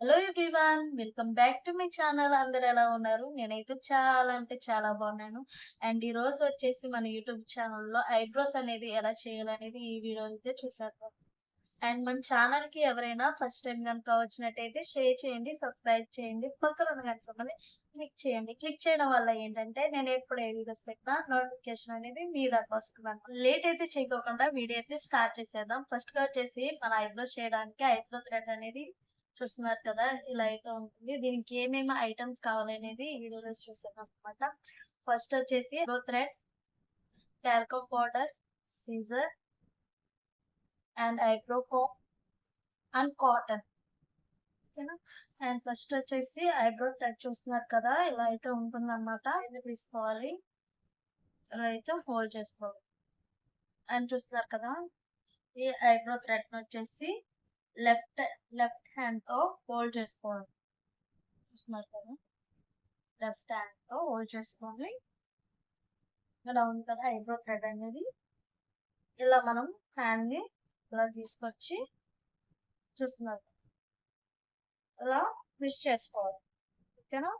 Hello everyone welcome back to my channel అందరు ఎలా ఉన్నారు? నేనైతే చాలా అంటే చాలా బాగున్నాను. అండ్ ఈ రోజు వచ్చేసి మన యూట్యూబ్ ఛానల్లో ఐబ్రోస్ అనేది ఎలా చేయాలనేది ఈ వీడియో అయితే చూసారు అండ్ మన ఛానల్కి ఎవరైనా ఫస్ట్ టైం కనుక వచ్చినట్టయితే షేర్ చేయండి సబ్స్క్రైబ్ చేయండి. పక్కన ఉన్న క్లిక్ చేయండి. క్లిక్ చేయడం వల్ల ఏంటంటే నేను ఎప్పుడు ఏ వీడియోస్ పెట్టినా నోటిఫికేషన్ అనేది మీ దాకా వస్తున్నాను లేట్ అయితే చేయకోకుండా వీడియో అయితే స్టార్ట్ చేసేద్దాం. ఫస్ట్గా వచ్చేసి మన ఐబ్రోస్ చేయడానికి ఐబ్రో థ్రెడ్ అనేది చూస్తున్నారు కదా ఇలా అయితే ఉంటుంది. దీనికి ఏమేమి ఐటమ్స్ కావాలనేది వీడియోలో చూసాను అనమాట ఫస్ట్ వచ్చేసి eyebrow thread talcum powder scissor and eyebrow comb and cotton ఓకేనా అండ్ ఫస్ట్ వచ్చేసి ఐబ్రో థ్రెడ్ చూస్తున్నారు కదా ఇలా అయితే ఉంటుంది అనమాట ఇది తీసుకోవాలి. ఇలా అయితే హోల్డ్ చేసుకోవాలి. అండ్ చూస్తున్నారు కదా ఈ ఐబ్రో థ్రెడ్ వచ్చేసి లెఫ్ట్ లెఫ్ట్ హ్యాండ్తో హోల్డ్ చేసుకోండి చూస్తున్నారు కదా? లెఫ్ట్ హ్యాండ్తో హోల్డ్ చేసుకోండి ఇలా ఉంది కదా ఐబ్రో థ్రెడ్ అనేది. ఇలా మనం హ్యాండ్ని ఇలా తీసుకొచ్చి చూస్తున్నారు ఇలా ఫిష్ చేసుకోవాలి. ఓకేనా?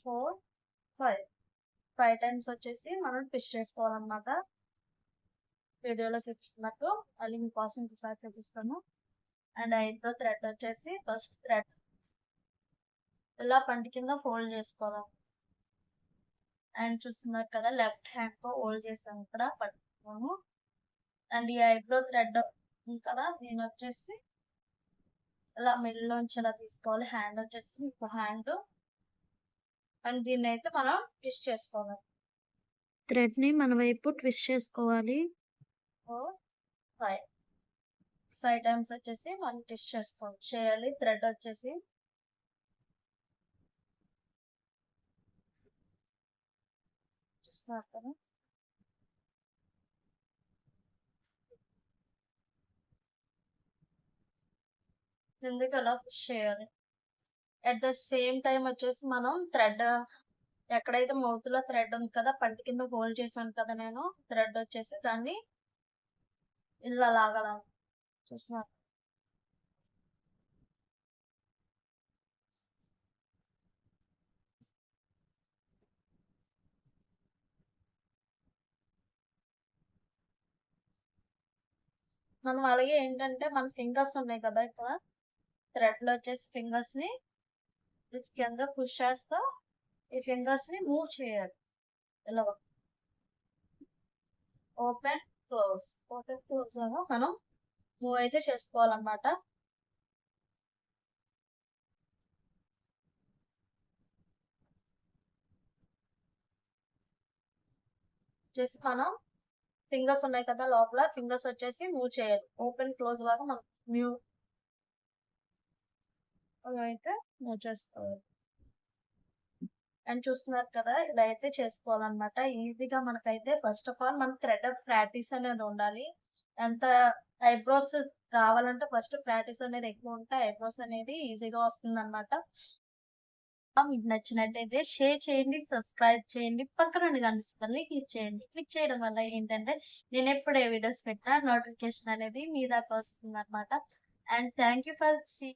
Four five. ఫైవ్ టైమ్స్ వచ్చేసి మనం ఫిష్ చేసుకోవాలన్నమాట. వీడియోలో చూపిస్తున్నట్టు మళ్ళీ మీకోసం ఒకసారి చూపిస్తాను. అండ్ ఐబ్రో థ్రెడ్ వచ్చేసి ఫస్ట్ థ్రెడ్. ఇలా పంటి కింద ఫోల్డ్ చేసుకోవాలి. అండ్ చూస్తున్నారు కదా లెఫ్ట్ హ్యాండ్తో హోల్డ్ చేసాం ఇక్కడ పట్టుకున్నాము అండ్ ఈ ఐబ్రో థ్రెడ్ కదా నేను వచ్చేసి ఇలా మిడిల్లోంచి ఇలా తీసుకోవాలి. హ్యాండ్ వచ్చేసి మీకు హ్యాండ్. అండ్ దీన్ని అయితే మనం ట్విస్ట్ చేసుకోవాలి. థ్రెడ్ని మన వైపు ట్విస్ట్ చేసుకోవాలి. ఫోర్ ఫైవ్ ఫైవ్ టైమ్స్ వచ్చేసి మనం ట్విస్ట్ చేసుకోవాలి చేయాలి. థ్రెడ్ వచ్చేసి చూస్తున్నారు కదా? కిందకి అలా పుష్ చేయాలి? అట్ ద సేమ్ టైం వచ్చేసి మనం థ్రెడ్ ఎక్కడైతే మౌత్లో థ్రెడ్ ఉంది కదా పంటి కింద హోల్డ్ చేశాను కదా నేను థ్రెడ్ వచ్చేసి దాన్ని ఇలా లాగా చూస్తున్నారు మనం అలాగే ఏంటంటే మన ఫింగర్స్ ఉన్నాయి కదా ఇక్కడ. థ్రెడ్లో వచ్చేసి ఫింగర్స్ని కింద పుష్ చేస్తా. ఈ ఫింగర్స్ని మూవ్ చేయాలి. ఇలా. ఓపెన్ క్లోజ్ ఓపెన్ క్లోజ్ లాగా మనం మూవ్ అయితే చేసుకోవాలన్నమాట. చేసి మనం ఫింగర్స్ ఉన్నాయి కదా లోపల ఫింగర్స్ వచ్చేసి మూవ్ చేయాలి. ఓపెన్ క్లోజ్ లాగా మనం మ్యూ అయితే మూవ్ చేసుకోవాలి. అండ్ చూస్తున్నారు కదా ఇలా అయితే చేసుకోవాలన్నమాట. ఈజీగా మనకైతే ఫస్ట్ ఆఫ్ ఆల్ మనకు థ్రెడ్ ప్రాక్టీస్ అనేది ఉండాలి. ఎంత ఐబ్రోస్ రావాలంటే ఫస్ట్ ప్రాక్టీస్ అనేది ఎక్కువ ఉంటే ఐబ్రోస్ అనేది ఈజీగా వస్తుంది అనమాట um, మీకు నచ్చినట్టయితే షేర్ చేయండి సబ్స్క్రైబ్ చేయండి. పక్కన కనిపిస్తుంది క్లిక్ చేయండి. క్లిక్ చేయడం వల్ల ఏంటంటే నేను ఎప్పుడు ఏ వీడియోస్ పెట్టినా నోటిఫికేషన్ అనేది మీ దాకా వస్తుంది అనమాట and thank you for see